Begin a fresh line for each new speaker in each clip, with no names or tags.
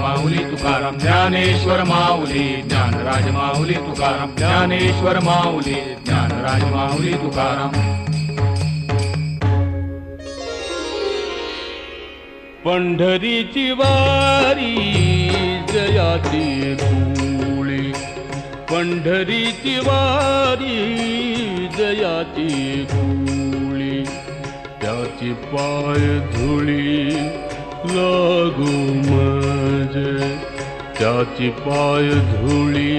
माऊली तुकाराम ज्ञानेश्वर माऊली ज्ञानराज माऊली तुकाराम ज्ञानेश्वर माऊली ज्ञानराज माऊली तुकाराम
पंढरीची वारी जयाची कुळी पंढरीची वारी जयाची कुळी त्याची पाय धुळी लागू त्याची पाय धुळी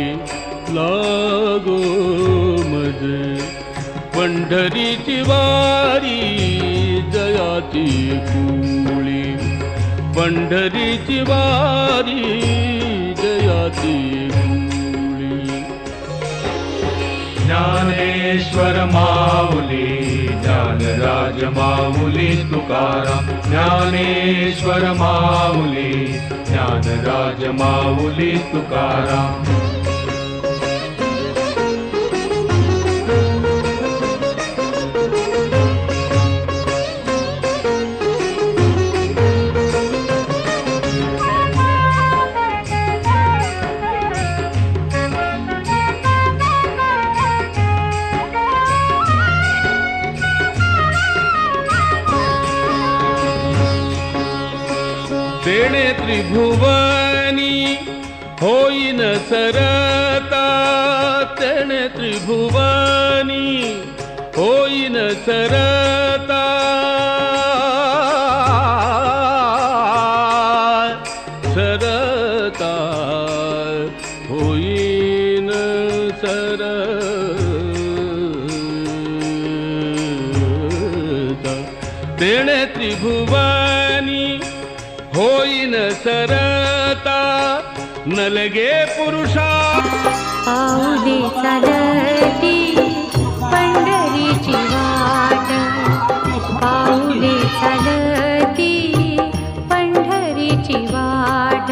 लागो मजे पंढरीची वारी जयाची कुळी पंढरीची वारी जयाची कुळी
ज्ञानेश्वर माऊली ज्ञानराज माऊली तुकाराम ज्ञानेश्वर माऊली ज्ञानराज माऊली तुकाराम
तेणे त्रिभुवानी न सरता। तेणे त्रिभुवनी त्रिभुवानी न सरता। नलगे पुरुषा।
पाऊले चालती पंढरीची वाट. पाऊले चालती पंढरीची वाट.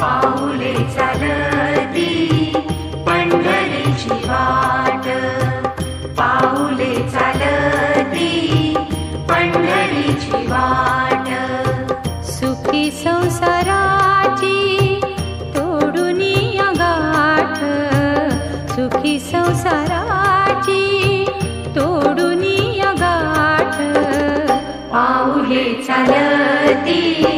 पाऊले चालती पंढरीची वाट. पुढे चालती.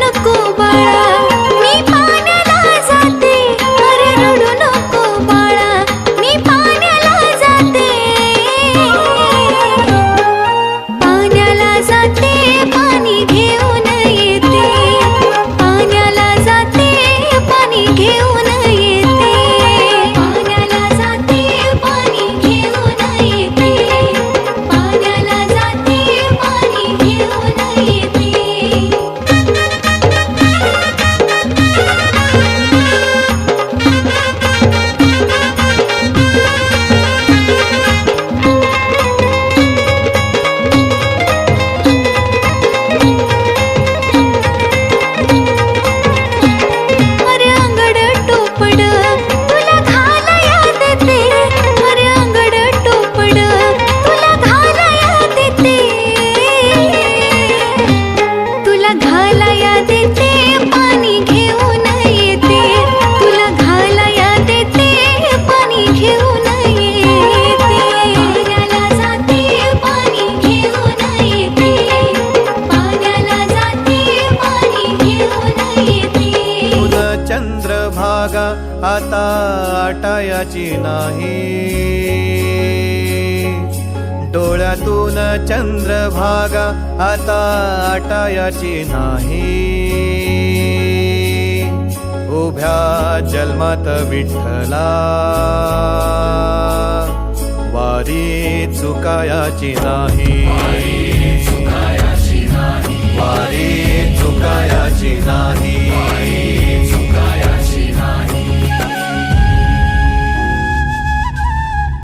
आता आटायाची नाही. डोळ्यातून चंद्रभागा आता आटायाची नाही. उभ्या जन्मात विठ्ठला वारी चुकायाची नाही. वारी चुकायाची नाही.